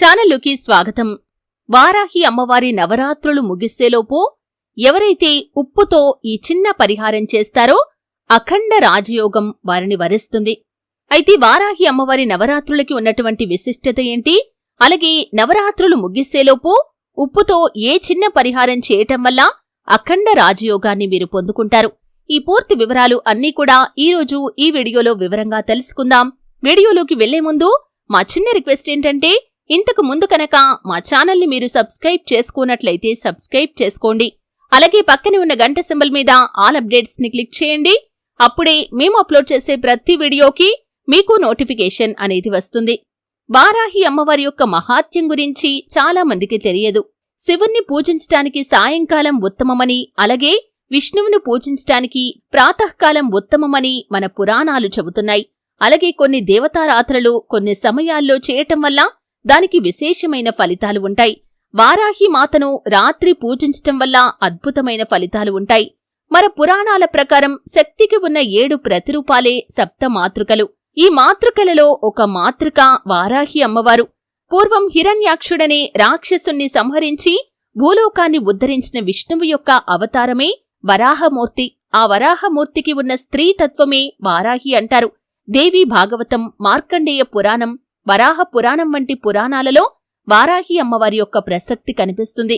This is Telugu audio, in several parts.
ఛానల్లోకి స్వాగతం. వారాహి అమ్మవారి నవరాత్రులు ముగిసేలోపు ఎవరైతే ఉప్పుతో ఈ చిన్న పరిహారం చేస్తారో అఖండ రాజయోగం వారిని వరిస్తుంది. అయితే వారాహి అమ్మవారి నవరాత్రులకి ఉన్నటువంటి విశిష్టత ఏంటి? అలాగే నవరాత్రులు ముగిసేలోపు ఉప్పుతో ఏ చిన్న పరిహారం చేయటం వల్ల అఖండ రాజయోగాన్ని మీరు పొందుకుంటారు? ఈ పూర్తి వివరాలు అన్నీ కూడా ఈరోజు ఈ వీడియోలో వివరంగా తెలుసుకుందాం. వీడియోలోకి వెళ్ళే ముందు మా చిన్న రిక్వెస్ట్ ఏంటంటే ఇంతకు ముందు కనుక మా ఛానల్ని మీరు సబ్స్క్రైబ్ చేసుకున్నట్లయితే సబ్స్క్రైబ్ చేసుకోండి. అలాగే పక్కనే ఉన్న గంట సింబల్ మీద ఆల్ అప్డేట్స్ని క్లిక్ చేయండి. అప్పుడే మేము అప్లోడ్ చేసే ప్రతి వీడియోకి మీకు నోటిఫికేషన్ అనేది వస్తుంది. వారాహి అమ్మవారి యొక్క మహాత్యం గురించి చాలా మందికి తెలియదు. శివుణ్ణి పూజించటానికి సాయంకాలం ఉత్తమమని అలాగే విష్ణువును పూజించటానికి ప్రాతకాలం ఉత్తమమని మన పురాణాలు చెబుతున్నాయి. అలాగే కొన్ని దేవతారాత్రలు కొన్ని సమయాల్లో చేయటం వల్ల దానికి విశేషమైన ఫలితాలు ఉంటాయి. వారాహి మాతను రాత్రి పూజించటం వల్ల అద్భుతమైన ఫలితాలు ఉంటాయి. మన పురాణాల ప్రకారం శక్తికి ఉన్న ఏడు ప్రతిరూపాలే సప్త మాతృకలు. ఈ మాతృకలలో ఒక మాతృక వారాహి అమ్మవారు. పూర్వం హిరణ్యాక్షుడనే రాక్షసుణ్ణి సంహరించి భూలోకాన్ని ఉద్ధరించిన విష్ణువు యొక్క అవతారమే వరాహమూర్తి. ఆ వరాహమూర్తికి ఉన్న స్త్రీతత్వమే వారాహి అంటారు. దేవి భాగవతం మార్కండేయ పురాణం వరాహ పురాణం వంటి పురాణాలలో వారాహి అమ్మవారి యొక్క ప్రసక్తి కనిపిస్తుంది.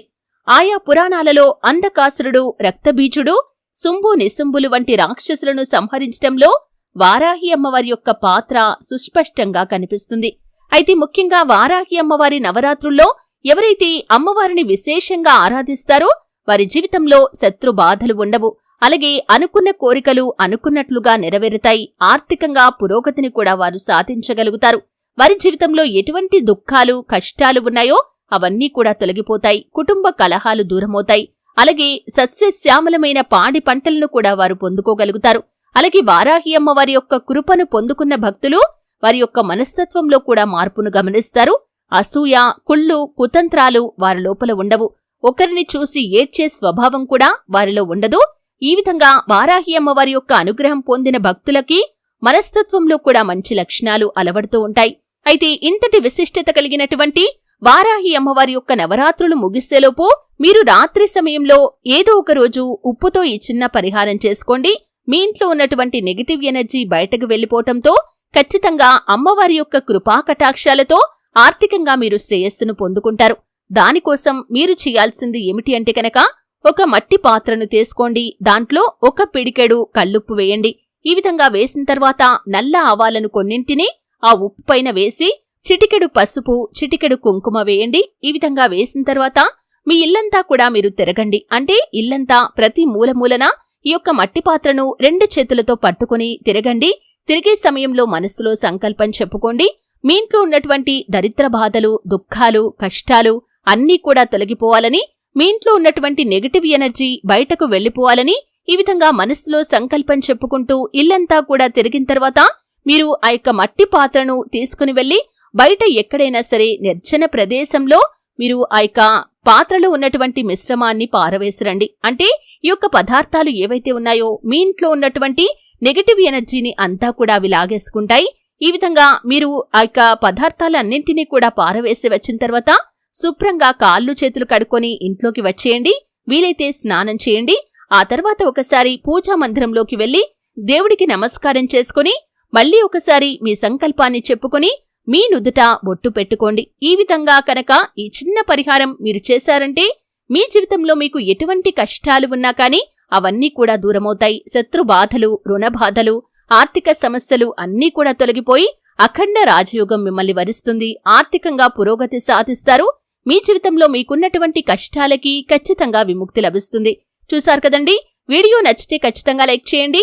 ఆయా పురాణాలలో అంధకాసురుడు రక్తబీజుడు శుంభు నిశుంభులు వంటి రాక్షసులను సంహరించటంలో వారాహి అమ్మవారి యొక్క పాత్ర సుస్పష్టంగా కనిపిస్తుంది. అయితే ముఖ్యంగా వారాహి అమ్మవారి నవరాత్రుల్లో ఎవరైతే అమ్మవారిని విశేషంగా ఆరాధిస్తారో వారి జీవితంలో శత్రు బాధలు ఉండవు. అలాగే అనుకున్న కోరికలు అనుకున్నట్లుగా నెరవేరుతాయి. ఆర్థికంగా పురోగతిని కూడా వారు సాధించగలుగుతారు. వారి జీవితంలో ఎటువంటి దుఃఖాలు కష్టాలు ఉన్నాయో అవన్నీ కూడా తొలగిపోతాయి కుటుంబ కలహాలు దూరమవుతాయి. అలాగే సస్యశ్యామలమైన పాడి పంటలను కూడా వారు పొందుకోగలుగుతారు. అలాగే వారాహి అమ్మ వారి యొక్క కృపను పొందుకున్న భక్తులు వారి యొక్క మనస్తత్వంలో కూడా మార్పును గమనిస్తారు. అసూయ కుళ్ళు కుతంత్రాలు వారి లోపల ఉండవు. ఒకరిని చూసి ఏడ్చే స్వభావం కూడా వారిలో ఉండదు. ఈ విధంగా వారాహి అమ్మవారి యొక్క అనుగ్రహం పొందిన భక్తులకి మనస్తత్వంలో కూడా మంచి లక్షణాలు అలవడుతూ ఉంటాయి. అయితే ఇంతటి విశిష్టత కలిగినటువంటి వారాహి అమ్మవారి యొక్క నవరాత్రులు ముగిసేలోపు మీరు రాత్రి సమయంలో ఏదో ఒక రోజు ఉప్పుతో ఈ చిన్న పరిహారం చేసుకోండి. మీ ఇంట్లో ఉన్నటువంటి నెగిటివ్ ఎనర్జీ బయటకు వెళ్ళిపోవటంతో ఖచ్చితంగా అమ్మవారి యొక్క కృపా కటాక్షాలతో ఆర్థికంగా మీరు శ్రేయస్సును పొందుకుంటారు. దానికోసం మీరు చేయాల్సింది ఏమిటి అంటే కనుక ఒక మట్టి పాత్రను తీసుకోండి. దాంట్లో ఒక పిడికెడు కల్లుప్పు వేయండి. ఈ విధంగా వేసిన తర్వాత నల్ల ఆవాలను కొన్నింటిని ఆ ఉప్పు పైన వేసి చిటికెడు పసుపు చిటికెడు కుంకుమ వేయండి. ఈ విధంగా వేసిన తర్వాత మీ ఇల్లంతా కూడా మీరు తిరగండి. అంటే ఇల్లంతా ప్రతి మూలమూలన ఈ యొక్క మట్టి పాత్రను రెండు చేతులతో పట్టుకుని తిరగండి. తిరిగే సమయంలో మనస్సులో సంకల్పం చెప్పుకోండి. మీ ఇంట్లో ఉన్నటువంటి దరిద్ర బాధలు దుఃఖాలు కష్టాలు అన్నీ కూడా తొలగిపోవాలని మీ ఇంట్లో ఉన్నటువంటి నెగిటివ్ ఎనర్జీ బయటకు వెళ్ళిపోవాలని ఈ విధంగా మనస్సులో సంకల్పం చెప్పుకుంటూ ఇల్లంతా కూడా తిరిగిన తర్వాత మీరు ఆ యొక్క మట్టి పాత్రను తీసుకుని వెళ్ళి బయట ఎక్కడైనా సరే నిర్జన ప్రదేశంలో మీరు ఆ యొక్క పాత్రలో ఉన్నటువంటి మిశ్రమాన్ని పారవేసిరండి. అంటే ఈ యొక్క పదార్థాలు ఏవైతే ఉన్నాయో మీ ఇంట్లో ఉన్నటువంటి నెగటివ్ ఎనర్జీని అంతా కూడా అవి లాగేసుకుంటాయి. ఈ విధంగా మీరు ఆ యొక్క పదార్థాలన్నింటినీ కూడా పారవేసి వచ్చిన తర్వాత శుభ్రంగా కాళ్ళు చేతులు కడుక్కొని ఇంట్లోకి వచ్చేయండి. వీలైతే స్నానం చేయండి. ఆ తర్వాత ఒకసారి పూజా మందిరంలోకి వెళ్ళి దేవుడికి నమస్కారం చేసుకుని మళ్ళీ ఒకసారి మీ సంకల్పాన్ని చెప్పుకుని మీ నుదుట బొట్టు పెట్టుకోండి. ఈ విధంగా కనుక ఈ చిన్న పరిహారం మీరు చేశారంటే మీ జీవితంలో మీకు ఎటువంటి కష్టాలు ఉన్నా కానీ అవన్నీ కూడా దూరమవుతాయి. శత్రు బాధలు రుణ బాధలు ఆర్థిక సమస్యలు అన్నీ కూడా తొలగిపోయి అఖండ రాజయోగం మిమ్మల్ని వరిస్తుంది. ఆర్థికంగా పురోగతి సాధిస్తారు. మీ జీవితంలో మీకున్నటువంటి కష్టాలకి ఖచ్చితంగా విముక్తి లభిస్తుంది. చూశారు కదండి? వీడియో నచ్చితే ఖచ్చితంగా లైక్ చేయండి.